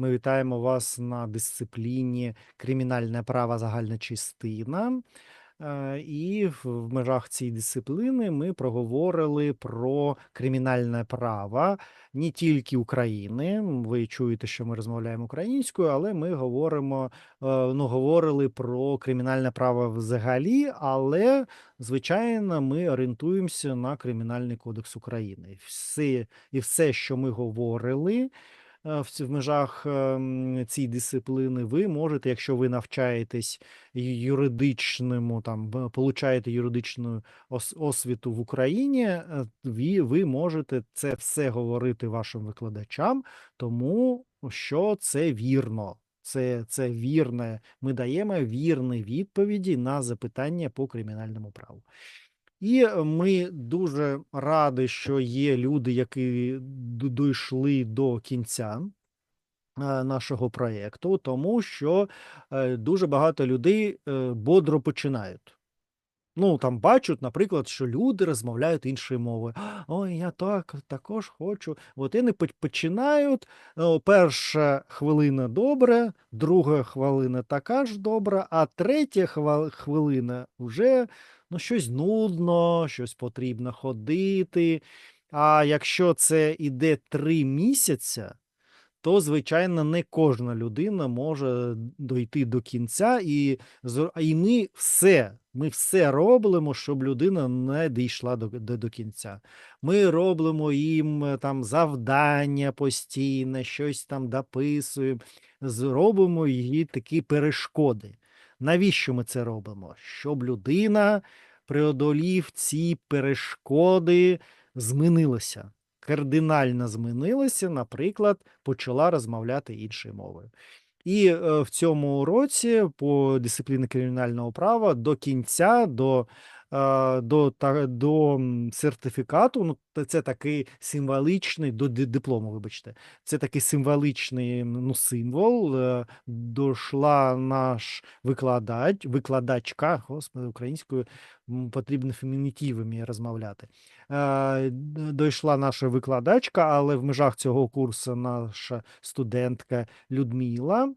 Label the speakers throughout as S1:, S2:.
S1: Ми вітаємо вас на дисципліні кримінальне право загальна частина. Е, І в межах цієї дисципліни ми проговорили про кримінальне право не тільки України. Ви чуєте, що ми розмовляємо українською, але ми говоримо, е, ну, говорили про кримінальне право взагалі, але, звичайно, ми орієнтуємося на Кримінальний кодекс України. Все, і все, що ми говорили, в в межах ем, цієї дисципліни, ви можете, якщо ви навчаєтесь юридичному, там получаєте юридичну освіту в Україні, е, ви, ви можете це все говорити вашим викладачам, тому що це вірно. Це, це вірне. Ми даємо вірні відповіді на запитання по кримінальному праву. І е, ми дуже раді, що є люди, які дійшли до кінця е, нашого проєкту, тому що е, дуже багато людей бодро починають. Ну, там бачать, наприклад, що люди розмовляють іншою мовою. Ой, я так також хочу. От вони починають. Перша хвилина добре, друга хвилина така ж добра, а третя хвилина вже ну, щось нудно, щось потрібно ходити. А якщо це іде три місяці, то, звичайно, не кожна людина може дойти до кінця, і, і ми все, ми все робимо, щоб людина не дійшла до, до, до кінця. Ми робимо їм е, там завдання постійне, щось там дописуємо, зробимо їй такі перешкоди. Навіщо ми це робимо? Щоб людина, преодолів ці перешкоди, змінилася кардинально змінилася, наприклад, почала розмовляти іншою мовою. І е, в цьому році по дисципліні кримінального права до кінця, до, до, та, до сертифікату, ну, це такий символічний, до диплому, вибачте, це такий символічний ну, символ. Е, дошла наш викладач, викладачка, господи, українською потрібно фемінітивами розмовляти. Е, Дійшла наша викладачка, але в межах цього курсу наша студентка Людмила.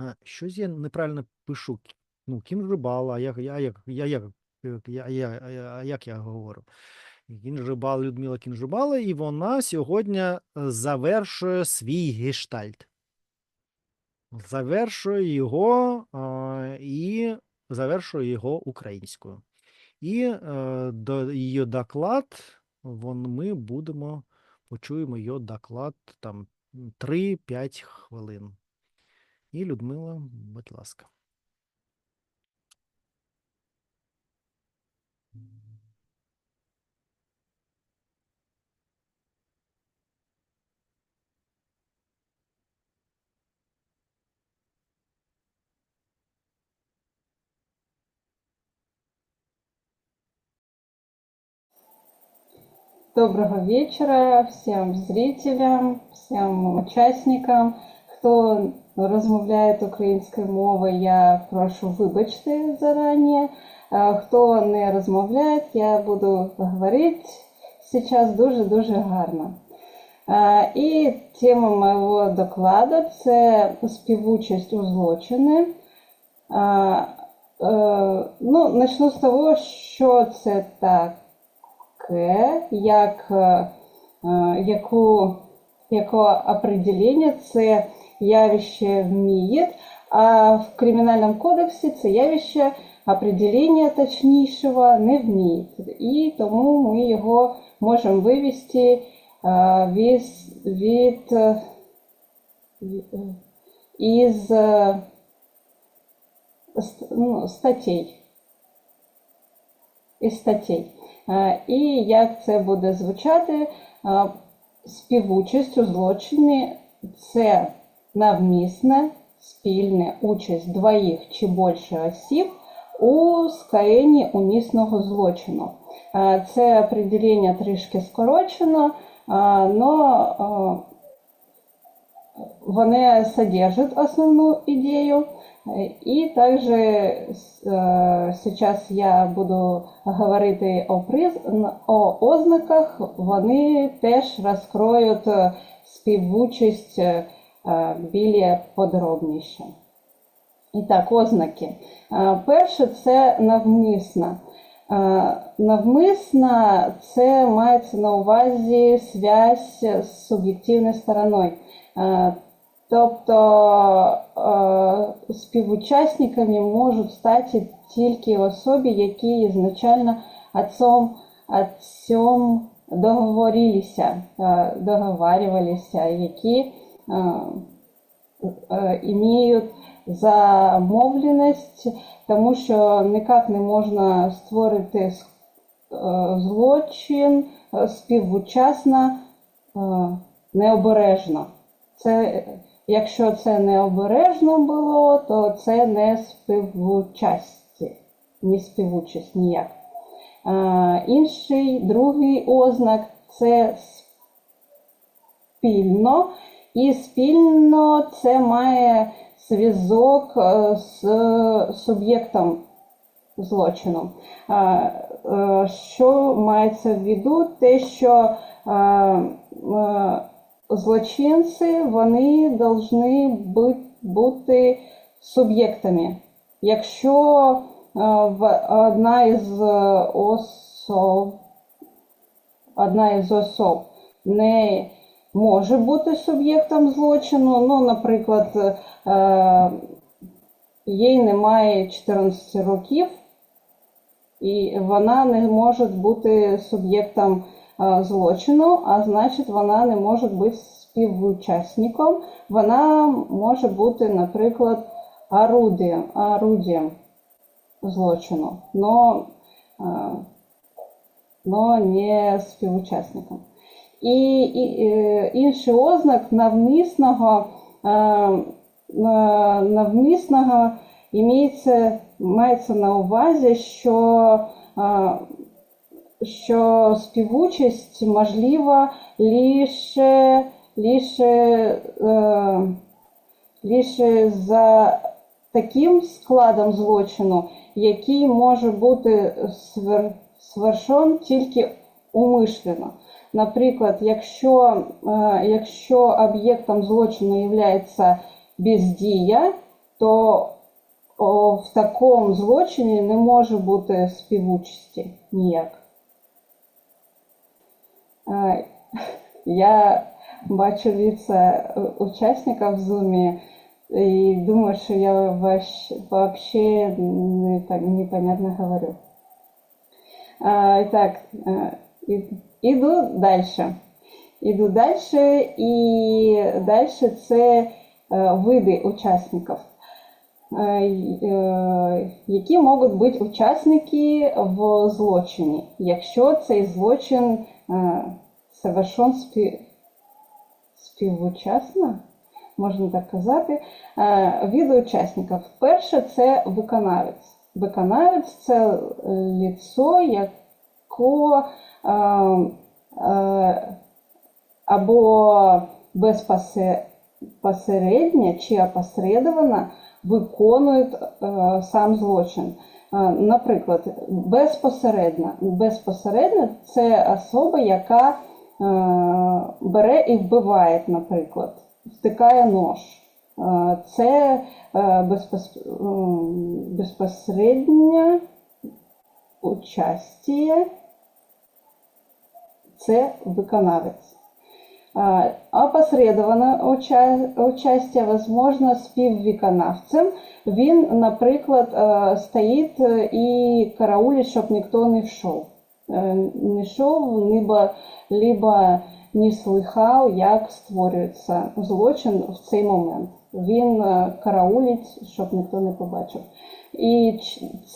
S1: Е, Щось я неправильно пишу. Ну, кінжибала, а як, я, як, я, як, як- я, я, я, як я говорю? Кінжибала, Людмила Кінжибала, і вона сьогодні е, завершує свій гештальт. Завершує його е, і завершує його українською. І е, до її доклад, вон ми будемо, почуємо її доклад там 3-5 хвилин. І Людмила, будь ласка.
S2: Доброго вечера всем зрителям, всем учасникам. Хто розмовляє українською мовою, я прошу вибачте зарані. Хто не розмовляє, я буду говорити сейчас дуже-дуже гарно. І тема моєго докладу – це співучасть у злочини. Е, Ну, начну з того, що це таке таке, як, е, е, яку, яке определення це явище вміє, а в Кримінальному кодексі це явище определення точнішого не вміє. І тому ми його можемо вивести е, від, від, із ну, статей. Із статей. Е, І як це буде звучати? Е, Співучасть у злочині це навмісне спільна участь двоїх чи більше осіб у скаєнні умісного злочину. Е, Це определення трішки скорочено, але вони содержат основну ідею. И также э, сейчас я буду говорити о, приз... о ознаках, вони теж розкроють е, співучасть е, е, більш подробніше. І так, ознаки. Е, Перше це навмисна. Е, Навмисна це мається на увазі зв'язь з суб'єктивною стороною. Тобто е, співучасниками можуть стати тільки особи, які ізначально о цьому, договорилися, е, договарювалися, які е, е, замовленість, тому що ніяк не можна створити злочин співучасно, необережно. Це, якщо це необережно було, то це не співучасті, не співучасть ніяк. Е, інший, другий ознак це спільно. І спільно це має зв'язок е, з суб'єктом злочину. Е, Що мається в виду? Те, що е, злочинці вони повинні бути суб'єктами. Якщо е, одна із особ, одна із особ не може бути суб'єктом злочину, ну, наприклад, е, їй немає 14 років, і вона не може бути суб'єктом е, злочину, а значить, вона не може бути співучасником. Вона може бути, наприклад, орудієм, орудієм злочину, но, е, но не співучасником. І, і е, інший ознак навмисного, е, е, навмисного імеється, мається на увазі, що, е, що співучасть можлива лише, лише, е, лише за таким складом злочину, який може бути свер, свершен тільки умишлено. Наприклад, якщо, е, якщо об'єктом злочину є бездія, то о, в такому злочині не може бути співучасті ніяк. Я бачу лица учасників в Zoom і думаю, що я вообще непонятно говорю. Так, иду дальше. Іду далі, і далі це види учасників. Які можуть бути учасники в злочині, якщо цей злочин совершен спів... співучасно, можна так казати, види учасників. Перше це виконавець. Виконавець це яко е, е, або безпосередньо чи опосередовано виконує е, сам злочин. Е, Наприклад, безпосередньо. Безпосередньо це особа, яка е, бере і вбиває, наприклад, втикає нож. Е, Це безпос... безпосереднє участие, це виконавець. Уча- участие, возможно, співвиконавцем. Він, наприклад, е, стоїть е, і караулить, щоб ніхто не йшов. Е, Не йшов, либо, либо не слыхав, як створюється злочин в цей момент. Він караулить, щоб ніхто не побачив. І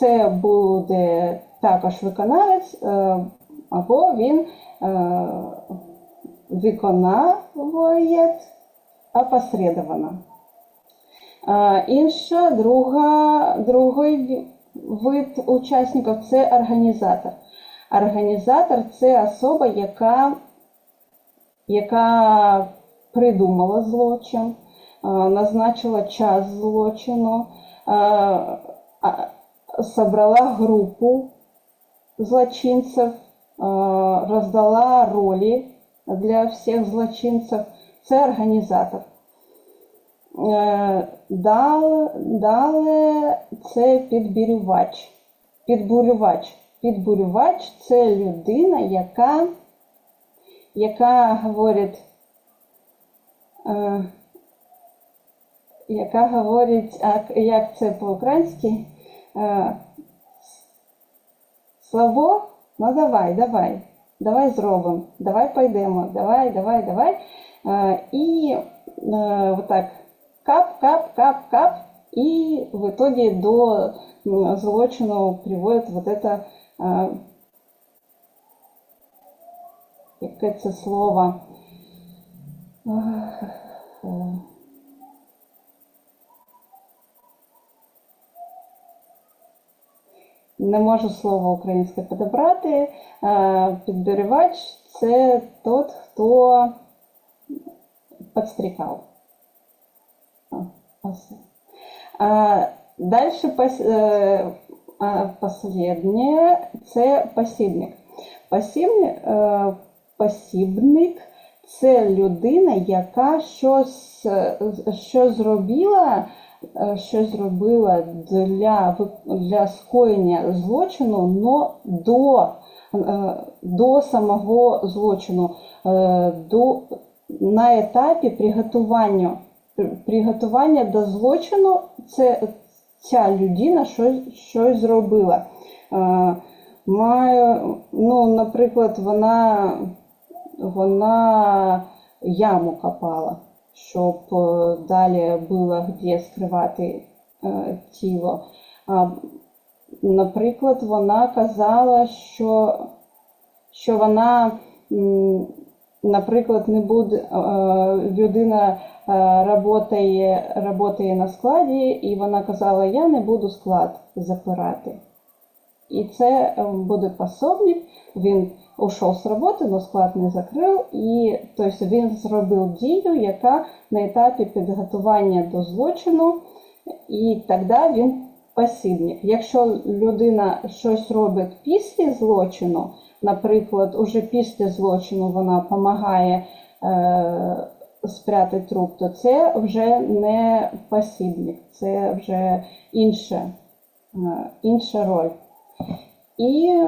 S2: це буде також виконавець, або він виконує опосредовано. Інша, друга, другий вид учасників це організатор. Організатор це особа, яка, яка придумала злочин, назначила час злочину, собрала групу злочинців, роздала ролі для всіх злочинців. Це організатор. Е, далі це підбурювач. Підбурювач. Підбурювач це людина, яка, яка говорить, е, яка говорить, як це по-українськи? Е, Славо, ну давай, давай, давай зробимо, давай пойдемо, давай, давай, давай. Е, І е, отак кап, кап, кап, кап, и в итоге до злочину приводит вот это, э, яке це слово, не можу слово українське підібрати. Е, це тот, хто підстрікав. Дальше пос, е, а, последнє це посібник. Посібник, е, це людина, яка щось, е, що зробила, е, що зробила для, для скоєння злочину, но до, е, до самого злочину, е, до, на етапі приготування приготування до злочину це ця людина щось, щось зробила. Е, Маю, ну, наприклад, вона, вона яму копала, щоб е, далі було де скривати е, тіло. Наприклад, вона казала, що, що вона, наприклад, не буде е, людина работає на складі, і вона казала, я не буду склад запирати. І це е, буде пособник, він ушов з роботи, але склад не закрив, і тобто, він зробив дію, яка на етапі підготування до злочину, і тоді він посібник. Якщо людина щось робить після злочину, наприклад, уже після злочину вона допомагає е, спрятати труп, то це вже не посібник, це вже інше, е, інша роль. І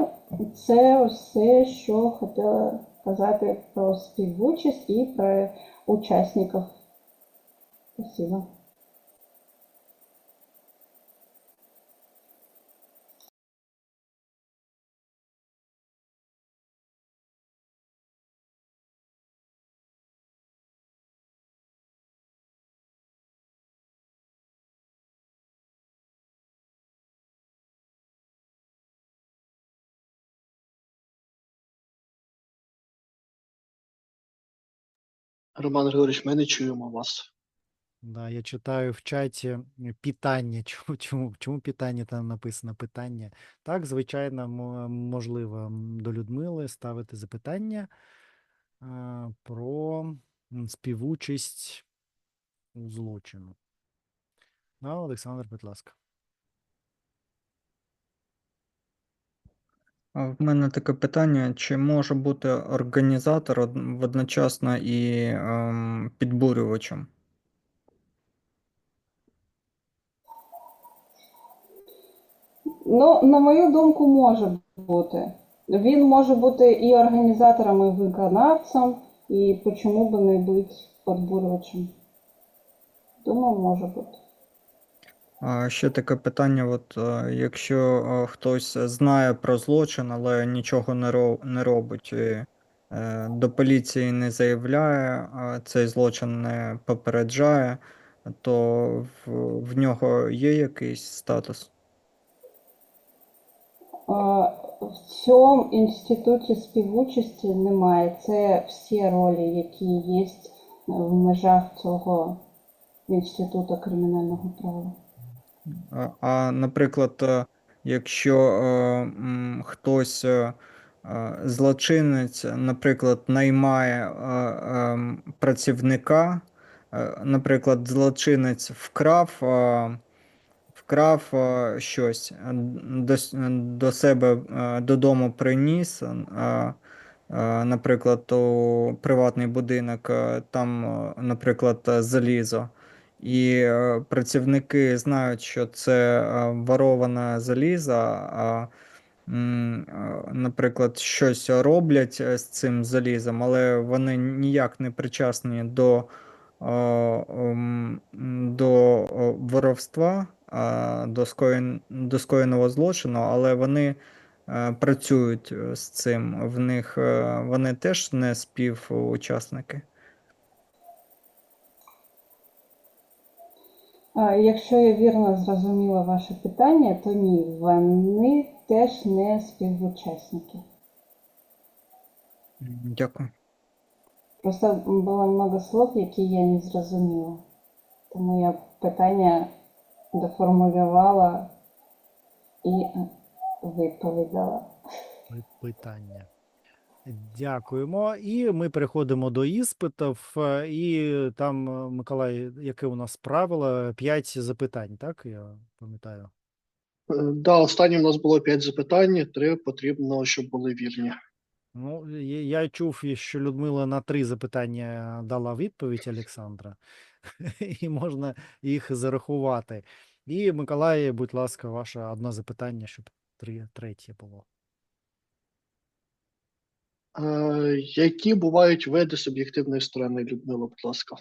S2: це все, що хотіла сказати про співучасть і про учасників. Спасибо.
S3: Роман Григорович, ми не чуємо вас.
S1: Да, я читаю в чаті питання. Чому, чому, чому питання там написано питання? Так, звичайно, можливо до Людмили ставити запитання е, про м, співучасть у злочину. Да, Олександр, будь ласка.
S4: В мене таке питання: чи може бути організатор од- одночасно і ем, підбурювачем?
S2: Ну, на мою думку, може бути. Він може бути і організатором, і виконавцем, і чому би не бути подбурювачем. Думаю, може бути.
S4: Ще таке питання: от е, якщо е, хтось знає про злочин, але нічого не, робить, е, до поліції не заявляє, цей злочин не попереджає, то в, в нього є якийсь статус?
S2: В цьому інституті співучасті немає. Це всі ролі, які є в межах цього інституту кримінального права.
S4: А, наприклад, е, якщо е, хтось е, злочинець, наприклад, наймає працівника, наприклад, злочинець вкрав, вкрав щось, до, до себе додому приніс, наприклад, у приватний будинок, там, наприклад, залізо. І е, працівники знають, що це е, вороване залізо, а, е, наприклад, щось роблять з цим залізом, але вони ніяк не причасні до, ем, до воровства, до, скоєн, до скоєного злочину, але вони працюють з цим. В них вони теж не співучасники.
S2: Якщо я вірно зрозуміла ваше питання, то ні, вони теж не співучасники.
S4: Дякую.
S2: Просто було много слов, які я не зрозуміла. Тому я питання доформулювала і відповідала.
S1: Питання. Дякуємо. І ми переходимо до іспитів. е, І там, е, Миколай, яке у нас правило? П'ять запитань, так? Я пам'ятаю.
S3: Е, Да, останнє в нас було 5 запитань, 3 потрібно, щоб були вірні.
S1: Ну, я, я чув, що Людмила на три запитання дала відповідь Олександра, і можна їх зарахувати. І, Миколай, будь ласка, ваше одне запитання, щоб три, третє було.
S3: Які бувають види суб'єктивної сторони, Людмила, будь ласка?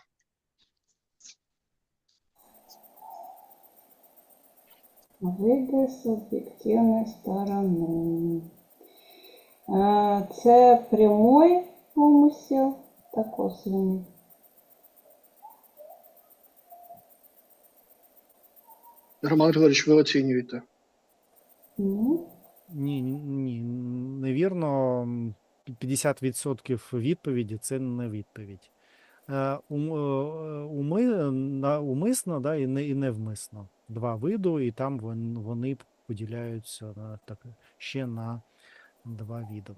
S2: Види суб'єктивної сторони. Це прямий умисел та косвенний.
S3: Роман Григорович, ви оцінюєте.
S2: Ну,
S1: Ні, ні, невірно. М, 50% відповіді це не відповідь. Е, е, Уми, умисно да, і, не, і невмисно. Два виду, і там вони поділяються на, так, ще на два види.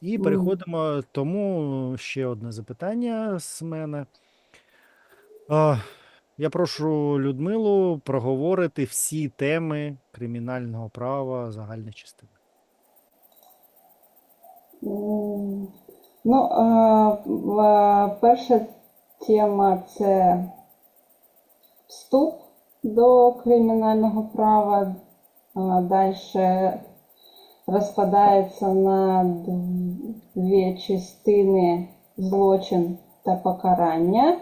S1: І переходимо, тому ще одне запитання з мене. Я прошу Людмилу проговорити всі теми кримінального права загальної частини.
S2: Ну, перша тема це вступ до кримінального права. Далі розпадається на дв- дві частини злочин та покарання.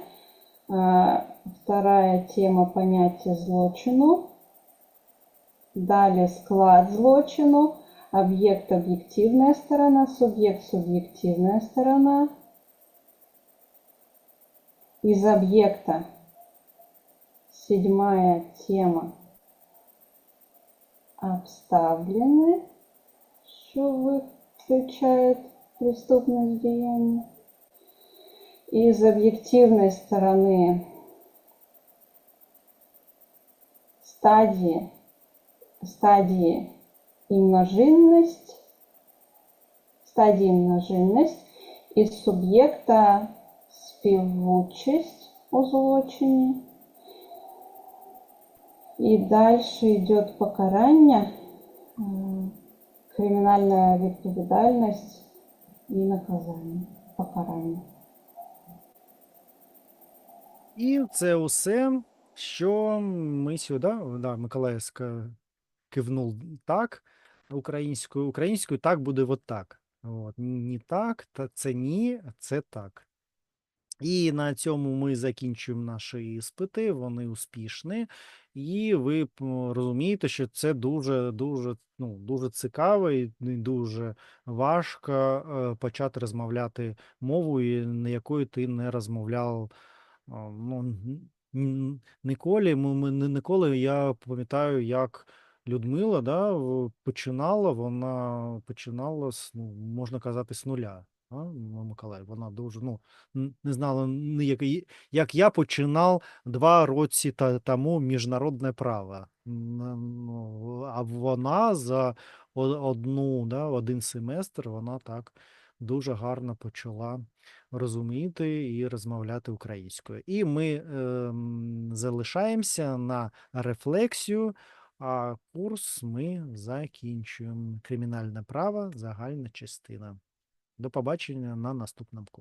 S2: Вторая тема поняття злочину. Далі склад злочину. Объект – объективная сторона, субъект – субъективная сторона. Из объекта седьмая тема обставлены, что выключает преступность деяния. Из объективной стороны стадии, стадии і множинність, стадії множинність із суб'єкта співучасть у злочині. І далі йде покарання, е, кримінальна відповідальність і наказання. Покарання.
S1: І це усе, що ми сюди, да, Миколай кивнув так українською. Українською так буде от так. От. Ні так, та це ні, це так. І на цьому ми закінчуємо наші іспити, вони успішні. І ви розумієте, що це дуже, дуже, ну, дуже цікаво і дуже важко е, почати розмовляти мовою, на якою ти не розмовляв Ну, н- н- ніколи, ми, ми ніколи, я пам'ятаю, як Людмила да, починала, вона починала з, ну, можна казати, з нуля. А, Миколай, вона дуже, ну, не знала, ні, як, я починав два та, тому міжнародне право. Ну, а вона за одну, да, один семестр, вона так дуже гарно почала розуміти і розмовляти українською. І ми ем, залишаємося на рефлексію, а курс ми закінчуємо. Кримінальне право, загальна частина. До побачення на наступному курсі.